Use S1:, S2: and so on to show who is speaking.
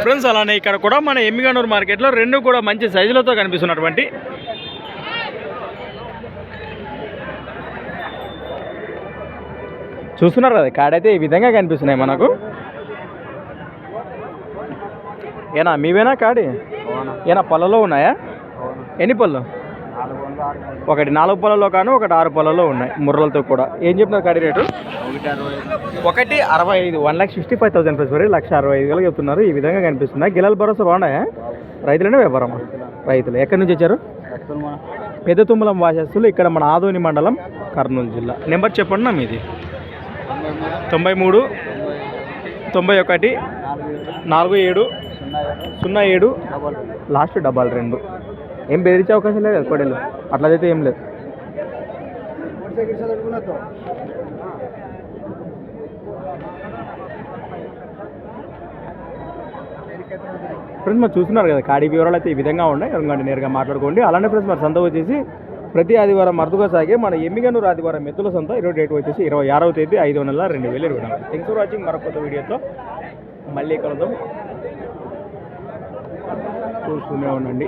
S1: Friends అలానే ఇక్కడ కూడా మన ఎమ్మిగనూరు మార్కెట్లో రెండు కూడా మంచి సైజులతో కనిపిస్తున్నటువంటి చూస్తున్నారు కదా కాడైతే ఈ విధంగా కనిపిస్తున్నాయి మనకు. ఏనా మీవేనా కాడి? ఏనా పళ్ళలో ఉన్నాయా? ఎన్ని పళ్ళు? ఒకటి నాలుగు పొలంలో కాను ఒకటి ఆరు పొలలో ఉన్నాయి ముర్రలతో కూడా. ఏం చెప్తున్నారు కడి రేటు? ఒకటి అరవై ఐదు one lakh sixty five thousand rupees వరకు లక్ష అరవై ఐదు వేలు చెప్తున్నారు. ఈ విధంగా కనిపిస్తున్నాయి. గిలాల భరోసా బాగున్నాయా? రైతులనే వ్యాపారమా? రైతులు. ఎక్కడి నుంచి వచ్చారు? పెద్ద తుమ్మలం వాసస్తులు. ఇక్కడ మన ఆదోని మండలం కర్నూలు జిల్లా. నెంబర్ చెప్పండి నా మీది. తొంభై మూడు తొంభై ఒకటి నాలుగు ఏడు సున్నా ఏడు. లాస్ట్ డబల్ రెండు. ఏం బెదిరించే అవకాశం లేదు కదా కోడెలు. ఏం లేదు. ఫ్రెండ్స్ మరి చూస్తున్నారు కదా కాడి వివరాలు అయితే ఈ విధంగా ఉన్నాయి. ఎందుకంటే నేరుగా మాట్లాడుకోండి. అలానే ఫ్రెండ్స్ మరి సంత వచ్చేసి ప్రతి ఆదివారం అరుదుగా సాగే మన ఎమ్మిగనూరు ఆదివారం మెత్తుల సంత. ఇరవై డేట్ వచ్చేసి ఇరవై ఆరవ తేదీ ఐదు నెలల రెండు వేల ఇరవై నాలుగు థ్యాంక్స్ ఫర్ వాచింగ్ మరొక వీడియోతో మళ్ళీ కలుద్దాం. చూస్తూనే ఉండండి.